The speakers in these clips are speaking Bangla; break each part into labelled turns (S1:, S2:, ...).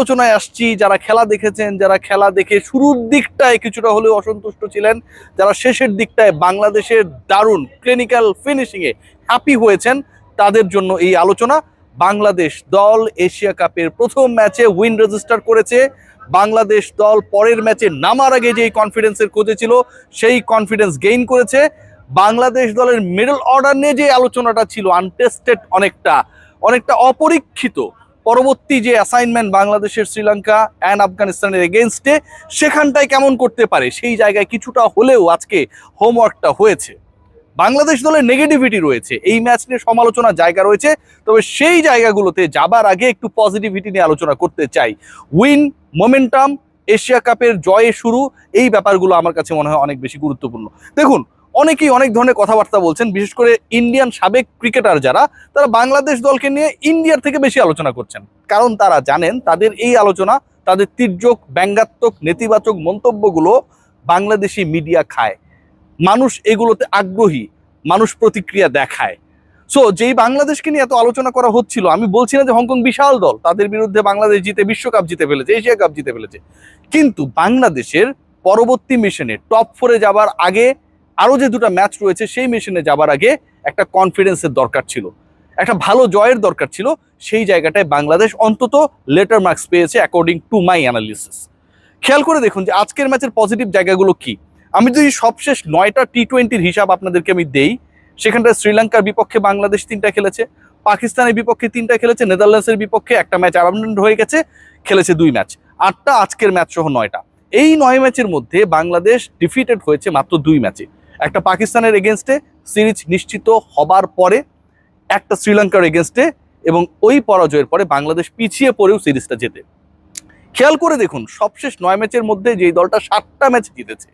S1: আলোচনায় আসছি, যারা খেলা দেখেছেন, যারা খেলা দেখে শুরুর দিকটায় কিছুটা হলেও অসন্তুষ্ট ছিলেন, যারা শেষের দিকটায় বাংলাদেশের দারুণ ক্লিনিক্যাল ফিনিশিংয়ে হ্যাপি হয়েছেন, তাদের জন্য এই আলোচনা। বাংলাদেশ দল এশিয়া কাপের প্রথম ম্যাচে উইন রেজিস্টার করেছে। বাংলাদেশ দল পরের ম্যাচে নামার আগে যেই কনফিডেন্সের খোঁজে ছিল, সেই কনফিডেন্স গেইন করেছে। বাংলাদেশ দলের মিডল অর্ডার নিয়ে যে আলোচনাটা ছিল আনটেস্টেড অনেকটা অনেকটা অপরীক্ষিত। পরবর্তী যে অ্যাসাইনমেন্ট বাংলাদেশের শ্রীলঙ্কা অ্যান্ড আফগানিস্তানের এগেনস্টে সেখানটায় কেমন করতে পারে? সেই জায়গায় কিছুটা হলেও আজকে হোমওয়ার্কটা হয়েছে। বাংলাদেশ দলের নেগেটিভিটি রয়েছে। এই ম্যাচ নিয়ে সমালোচনার জায়গা রয়েছে। তবে সেই জায়গাগুলোতে যাবার আগে একটু পজিটিভিটি নিয়ে আলোচনা করতে চাই। উইন মোমেন্টাম এশিয়া কাপের জয়ে শুরু, এই ব্যাপারগুলো আমার কাছে মনে হয় অনেক বেশি গুরুত্বপূর্ণ। দেখুন অনেকেই অনেক ধরনের কথাবার্তা বলছেন, বিশেষ করে ইন্ডিয়ান সাবেক ক্রিকেটার যারা, তারা বাংলাদেশ দলকে নিয়ে ইন্ডিয়ার থেকে বেশি আলোচনা করছেন। কারণ তারা জানেন তাদের এই আলোচনা, তাদের তির্যক, ব্যঙ্গাত্মক, নেতিবাচক মন্তব্যগুলো বাংলাদেশি মিডিয়া খায়। মানুষ এগুলোতে আগ্রহী, মানুষ প্রতিক্রিয়া দেখায়। সো যেই বাংলাদেশকে নিয়ে এত আলোচনা করা হচ্ছিল, আমি বলছি না যে হংকং বিশাল দল, তাদের বিরুদ্ধে বাংলাদেশ জিতে, বিশ্বকাপ জিতে ফেলেছে, এশিয়া কাপ জিতে ফেলেছে। কিন্তু বাংলাদেশের পরবর্তী মিশনে টপ ফোরে যাবার আগে আরও যে দুটো ম্যাচ রয়েছে, সেই মেশিনে যাবার আগে একটা কনফিডেন্সের দরকার ছিল। একটা ভালো জয়ের দরকার ছিল, সেই জায়গাটায় বাংলাদেশ অন্তত লেটার মার্কস পেয়েছে অ্যাকর্ডিং টু মাই অ্যানালিসিস খেয়াল করে দেখুন যে আজকের ম্যাচের পজিটিভ জায়গাগুলো কি। আমি যদি সবশেষ নয়টা টি টোয়েন্টির হিসাব আপনাদেরকে আমি দেই, সেখানটায় শ্রীলঙ্কার বিপক্ষে বাংলাদেশ তিনটা খেলেছে, পাকিস্তানের বিপক্ষে তিনটা খেলেছে, নেদারল্যান্ডসের বিপক্ষে একটা ম্যাচ অ্যাবান্ডেন্ট হয়ে গেছে, খেলেছে দুই ম্যাচ আটটা আজকের ম্যাচ সহ নয়টা। এই নয় ম্যাচের মধ্যে বাংলাদেশ ডিফিটেড হয়েছে মাত্র দুই ম্যাচে একটা পাকিস্তানের এগেনস্টে সিরিজ নিশ্চিত হবার পরে একটা শ্রীলঙ্কার এগেনস্টে এবং ওই পরাজয়ের পরে বাংলাদেশ পিছিয়ে পড়েও সিরিজটা জেতে। খেয়াল করে দেখুন, সবশেষ নয় ম্যাচের মধ্যে যেই দলটা সাতটা ম্যাচ জিতেছে,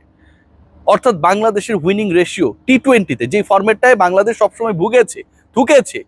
S1: অর্থাৎ বাংলাদেশের উইনিং রেশিও টি টোয়েন্টিতে যেই ফর্মেটটায় বাংলাদেশ সবসময় ভুগেছে, ঠুকেছে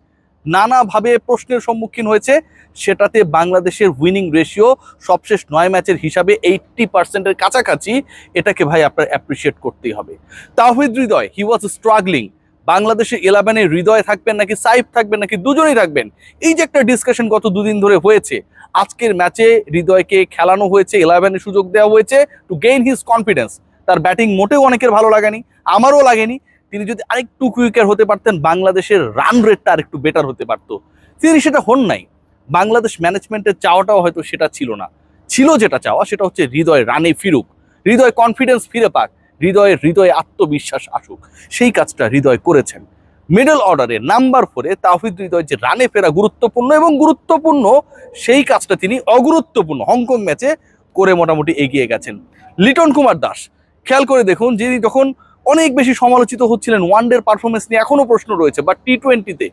S1: নানাভাবে প্রশ্নের সম্মুখীন হয়েছে। সেটাতে বাংলাদেশের উইনিং রেশিও সবশেষ নয় ম্যাচের হিসাবে এইট্টি পার্সেন্টের কাছাকাছি। এটাকে ভাই আপনার অ্যাপ্রিসিয়েট করতেই হবে। তাহিদ হৃদয় হি ওয়াজ স্ট্রাগলিং বাংলাদেশের ইলেভেনে হৃদয় থাকবেন নাকি সাইফ থাকবেন নাকি দুজনেই থাকবেন? এই যে একটা ডিসকাশন গত দুদিন ধরে হয়েছে। আজকের ম্যাচে হৃদয়কে খেলানো হয়েছে ইলেভেনে সুযোগ দেওয়া হয়েছে টু গেইন হিজ কনফিডেন্স তার ব্যাটিং মোটেও অনেকের ভালো লাগেনি, আমারও লাগেনি। তিনি যদি আরেকটু কুইকার হতে পারতেন, বাংলাদেশের রান রেটটা আরেকটু বেটার হতে পারতো। তিনি সেটা হন নাই। বাংলাদেশ ম্যানেজমেন্টের চাওয়াটাও হয়তো সেটা ছিল না। ছিল যেটা চাওয়া, সেটা হচ্ছে হৃদয় রানে ফিরুক। হৃদয় কনফিডেন্স ফিরে পাক। হৃদয়ের হৃদয়ে আত্মবিশ্বাস আসুক। সেই কাজটা হৃদয় করেছেন। মিডল অর্ডারে নাম্বার ফোরে তাহিদ হৃদয় যে রানে ফেরা গুরুত্বপূর্ণ এবং গুরুত্বপূর্ণ, সেই কাজটা তিনি অগুরুত্বপূর্ণ হংকং ম্যাচে করে মোটামুটি এগিয়ে গেছেন। লিটন কুমার দাস, খেয়াল করে দেখুন যিনি যখন অনেক বেশি সমালোচিত হচ্ছিলেন ওয়ানডের পারফরমেন্স নিয়ে এখনও প্রশ্ন রয়েছে বাট টি টোয়েন্টিতে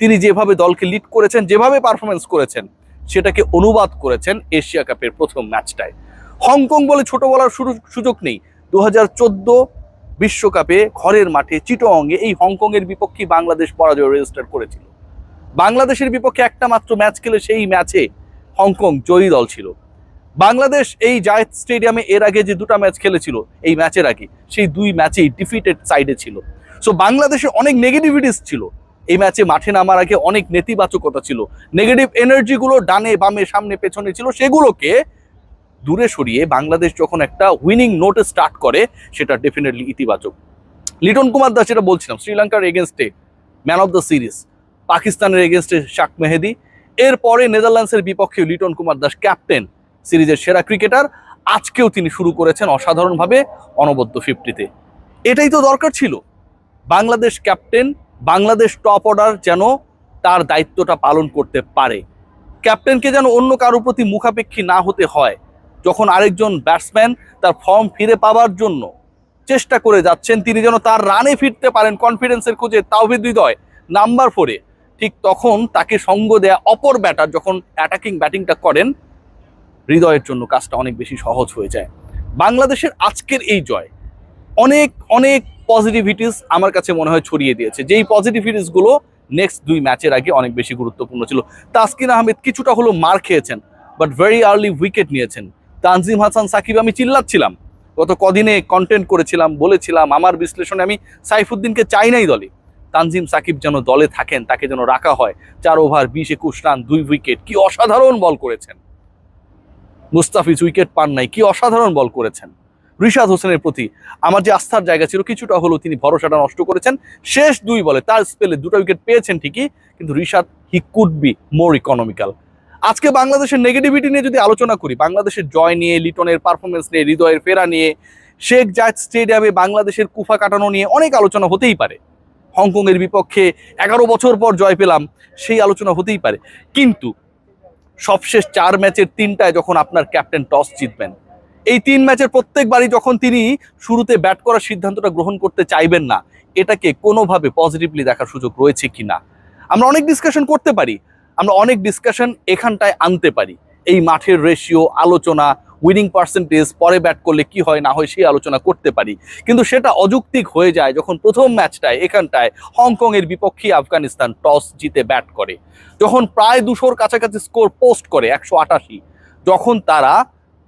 S1: তিনি যেভাবে দলকে লিড করেছেন, যেভাবে পারফরমেন্স করেছেন, সেটাকে অনুবাদ করেছেন এশিয়া কাপের প্রথম ম্যাচটায়। হংকং বলে ছোট বলার সুযোগ নেই। দু বিশ্বকাপে ঘরের মাঠে চিটোঅঙ্গে এই হংকংয়ের বিপক্ষে বাংলাদেশ পরাজয় রেজিস্টার করেছিল। বাংলাদেশের বিপক্ষে একটা মাত্র ম্যাচ খেলে সেই ম্যাচে হংকং জয়ী দল ছিল। বাংলাদেশ এই জায়েদ স্টেডিয়ামে এর আগে যে দুটো ম্যাচ খেলেছিল, এই ম্যাচের আগে, সেই দুই ম্যাচেই ডিফিটেড সাইডে ছিল। সো বাংলাদেশে অনেক নেগেটিভিটিস ছিল। এই ম্যাচে মাঠে নামার আগে অনেক নেতিবাচকতা ছিল। নেগেটিভ এনার্জিগুলো ডানে বামে সামনে পেছনে ছিল। সেগুলোকে দূরে সরিয়ে বাংলাদেশ যখন একটা উইনিং নোটে স্টার্ট করে, সেটা ডেফিনেটলি ইতিবাচক। লিটন কুমার দাস যেটা বলছিলাম, শ্রীলঙ্কার এগেনস্টে ম্যান অফ দ্য সিরিজ পাকিস্তানের এগেনস্টে শাক মেহেদি। এরপরে নেদারল্যান্ডসের বিপক্ষে লিটন কুমার দাস ক্যাপ্টেন সিরিজের সেরা ক্রিকেটার আজকেও তিনি শুরু করেছেন অসাধারণভাবে অনবদ্য ফিফটিতে। এটাই তো দরকার ছিল। Bangladesh captain, Bangladesh top order যেন তার দায়িত্বটা পালন করতে পারে। ক্যাপ্টেনকে যেন অন্য কারোর প্রতি মুখাপেক্ষী না হতে হয়, যখন আরেকজন ব্যাটসম্যান তার ফর্ম ফিরে পাওয়ার জন্য চেষ্টা করে যাচ্ছেন, তিনি যেন তার রানে ফিরতে পারেন কনফিডেন্সের খোঁজে। তাওহিদ হৃদয়, নাম্বার ফোরে। ঠিক তখন তাকে সঙ্গ দেয়া অপর ব্যাটার যখন অ্যাটাকিং ব্যাটিংটা করেন হৃদয়ের জন্য কাজটা অনেক বেশি সহজ হয়ে যায়। বাংলাদেশের আজকের এই জয়, অনেক অনেক পজিটিভিটিস আমার কাছে মনে হয় ছড়িয়ে দিয়েছে। যেই পজিটিভিটিসগুলো নেক্সট দুই ম্যাচের আগে অনেক বেশি গুরুত্বপূর্ণ ছিল। তাসকিন আহমেদ কিছুটা হলো মার খেয়েছেন বাট ভেরি আর্লি উইকেট নিয়েছেন। তানজিম হাসান, সাকিব, আমি চিল্লাচ্ছিলাম। গত কদিনে কন্টেন্ট করেছিলাম, বলেছিলাম, আমার বিশ্লেষণে আমি সাইফুদ্দিনকে চাই নাই দলে। তানজিম, সাকিব যেন দলে থাকেন, তাকে যেন রাখা হয়। চার ওভার বিশ, একুশ রান, দুই উইকেট কি অসাধারণ বল করেছেন। মুস্তাফিজ উইকেট পান নাই। কি অসাধারণ বল করেছেন। রিশাদ হোসেনের প্রতি আমার যে আস্থার জায়গা ছিল, কিছুটা হলেও তিনি ভরসাটা নষ্ট করেছেন। শেষ দুই বলে তার স্পেলে দুটো উইকেট পেয়েছেন ঠিকই, কিন্তু Rishad he could be more economical আজকে বাংলাদেশের নেগেটিভিটি নিয়ে যদি আলোচনা করি, বাংলাদেশের জয় নিয়ে, লিটনের পারফরমেন্স নিয়ে, হৃদয়ের ফেরা নিয়ে, শেখ জায়দ স্টেডিয়ামে বাংলাদেশের কুফা কাটানো নিয়ে অনেক আলোচনা হতেই পারে। হংকংয়ের বিপক্ষে এগারো বছর পর জয় পেলাম, সেই আলোচনা হতেই পারে। কিন্তু সবশেষ চার ম্যাচের তিনটায় যখন আপনার ক্যাপ্টেন টস জিতবেন। এই তিন ম্যাচের প্রত্যেকবারই যখন তিনি শুরুতে ব্যাট করার সিদ্ধান্তটা গ্রহণ করতে চাইবেন না, এটাকে কোনোভাবে পজিটিভলি দেখার সুযোগ রয়েছে কি না? আমরা অনেক ডিসকাশন করতে পারি, আমরা অনেক ডিসকাশন এখানটায় আনতে পারি। এই মাঠের রেশিও আলোচনা উইনিং পার্সেন্টেজ পরে ব্যাট করলে কি হয় না হয় সেই আলোচনা করতে পারি। কিন্তু সেটা অযৌক্তিক হয়ে যায় যখন প্রথম ম্যাচটায় এখানটায় হংকংয়ের বিপক্ষে আফগানিস্তান টস জিতে ব্যাট করে। যখন প্রায় দুশোর কাছাকাছি স্কোর পোস্ট করে, একশো আটাশি, যখন তারা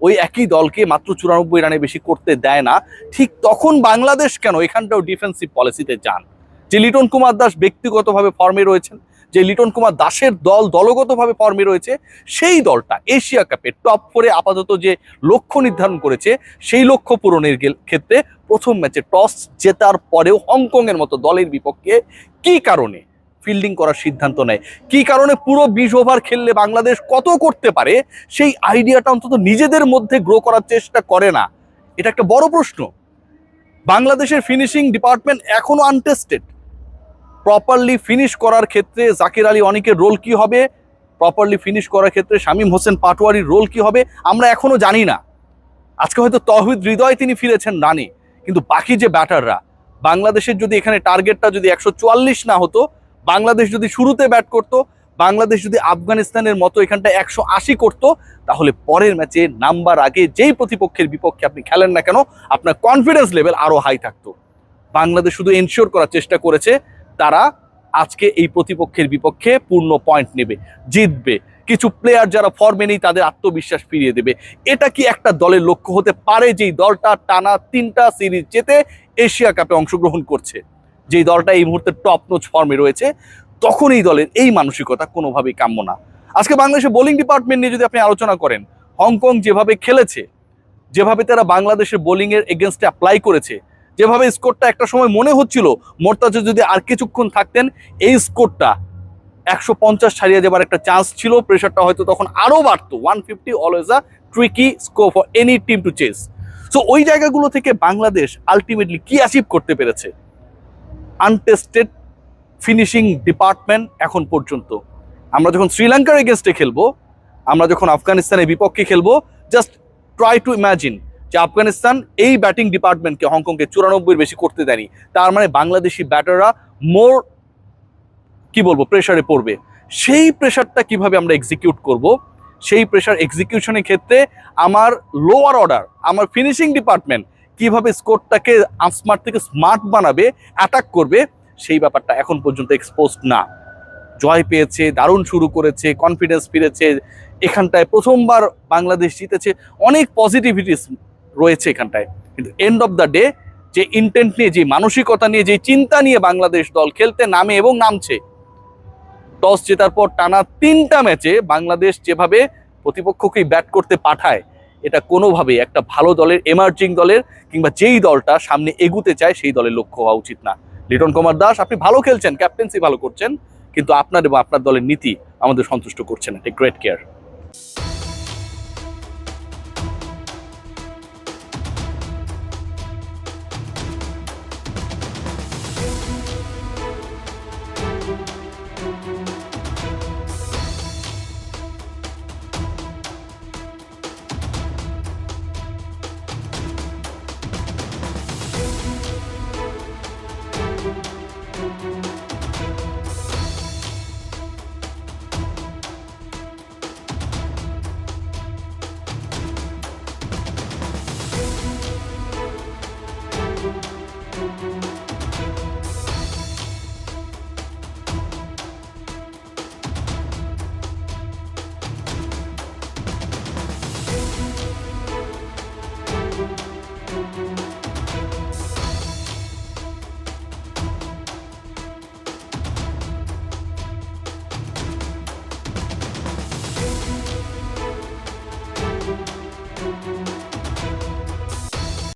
S1: ওই একই দলকে মাত্র চুরানব্বই রানে বেশি করতে দেয় না, ঠিক তখন বাংলাদেশ কেন এখানটাও ডিফেন্সিভ পলিসিতে যান? যে লিটন কুমার দাস ব্যক্তিগতভাবে ফর্মে রয়েছেন যে লিটন কুমার দাসের দল দলগতভাবে ফর্মে রয়েছে, সেই দলটা এশিয়া কাপে টপ ফোরে আপাতত যে লক্ষ্য নির্ধারণ করেছে, সেই লক্ষ্য পূরণের ক্ষেত্রে প্রথম ম্যাচে টস জেতার পরেও হংকংয়ের মতো দলের বিপক্ষে কি কারণে ফিল্ডিং করার সিদ্ধান্ত নেয়? কি কারণে পুরো বিশ ওভার খেললে বাংলাদেশ কত করতে পারে? সেই আইডিয়াটা অন্তত নিজেদের মধ্যে গ্রো করার চেষ্টা করে না। এটা একটা বড় প্রশ্ন। বাংলাদেশের ফিনিশিং ডিপার্টমেন্ট এখনও আনটেস্টেড প্রপারলি ফিনিশ করার ক্ষেত্রে জাকির আলী অনেকের রোল কি হবে? প্রপারলি ফিনিশ করার ক্ষেত্রে শামীম হোসেন পাটোয়ারির রোল কি হবে? আমরা এখনও জানি না। আজকে হয়তো তহিদ হৃদয় তিনি ফিরেছেন রানে, কিন্তু বাকি যে ব্যাটাররা, বাংলাদেশের যদি এখানে টার্গেটটা যদি একশো চুয়াল্লিশ না হতো, বাংলাদেশ যদি শুরুতে ব্যাট করতো, বাংলাদেশ যদি আফগানিস্তানের মতো এখানটা একশো আশি করতো, তাহলে পরের ম্যাচে নাম্বার আগে যেই প্রতিপক্ষের বিপক্ষে আপনি খেলেন না কেন, আপনার কনফিডেন্স লেভেল আরও হাই থাকতো। বাংলাদেশ শুধু এনশিওর করার চেষ্টা করেছে তারা আজকে এই প্রতিপক্ষের বিপক্ষে পূর্ণ পয়েন্ট নেবে, জিতবে। কিছু প্লেয়ার যারা ফর্মে নেই, তাদের আত্মবিশ্বাস ফিরিয়ে দেবে। এটা কি একটা দলের লক্ষ্য হতে পারে যেই দলটা টানা তিনটা সিরিজ জেতে এশিয়া কাপে অংশগ্রহণ করছে? যেই দলটা এই মুহূর্তে টপ নোচ ফর্মে রয়েছে, তখন এই দলের এই মানসিকতা কোনোভাবেই কাম্য না। আজকে বাংলাদেশের বোলিং ডিপার্টমেন্ট নিয়ে যদি আপনি আলোচনা করেন, হংকং যেভাবে খেলেছে, যেভাবে তারা বাংলাদেশের বোলিংয়ের এগেনস্টে অ্যাপ্লাই করেছে যেভাবে স্কোরটা একটা সময় মনে হচ্ছিল, মোর্তাজা যদি আর কিছুক্ষণ থাকতেন, এই স্কোরটা একশো পঞ্চাশ ছাড়িয়ে যাবার একটা চান্স ছিল। প্রেশারটা হয়তো তখন আরও বাড়তো। One fifty always a tricky score for any team to chase so ওই জায়গাগুলো থেকে বাংলাদেশ আলটিমেটলি কি অ্যাচিভ করতে পেরেছে? আনটেস্টেড ফিনিশিং ডিপার্টমেন্ট এখন পর্যন্ত। আমরা যখন শ্রীলঙ্কার এগেনস্টে খেলব, আমরা যখন আফগানিস্তানের বিপক্ষে খেলব জাস্ট ট্রাই টু ইমাজিন যে আফগানিস্তান এই ব্যাটিং ডিপার্টমেন্টকে হংকংকে চুরানব্বইয়ের বেশি করতে দেয়নি। তার মানে বাংলাদেশি ব্যাটাররা মোর কি বলব প্রেশারে পড়বে। সেই প্রেশারটা কীভাবে আমরা এক্সিকিউট করব? সেই প্রেশার এক্সিকিউশনের ক্ষেত্রে আমার লোয়ার অর্ডার আমার ফিনিশিং ডিপার্টমেন্ট কীভাবে স্কোরটাকে স্মার্ট থেকে স্মার্ট বানাবে অ্যাটাক করবে, সেই ব্যাপারটা এখন পর্যন্ত এক্সপোজড না। জয় পেয়েছে, দারুণ শুরু করেছে কনফিডেন্স ফিরেছে, এখানটায় প্রথমবার বাংলাদেশ জিতেছে, অনেক পজিটিভিটিস রয়েছে এখানটায়। কিন্তু এন্ড অফ দ্য ডে যে ইন্টেন্ট নিয়ে, যে মানসিকতা নিয়ে, যে চিন্তা নিয়ে বাংলাদেশ দল খেলতে নামে এবং নামছে, টস জেতার পর টানা তিনটা ম্যাচে বাংলাদেশ যেভাবে প্রতিপক্ষকেই ব্যাট করতে পাঠায়, এটা কোনোভাবেই একটা ভালো দলের এমার্জিং দলের কিংবা যেই দলটা সামনে এগুতে চায়, সেই দলের লক্ষ্য হওয়া উচিত না। লিটন কুমার দাস, আপনি ভালো খেলছেন ক্যাপ্টেন্সি ভালো করছেন, কিন্তু আপনার এবং আপনার দলের নীতি আমাদের সন্তুষ্ট করছে না। Take great care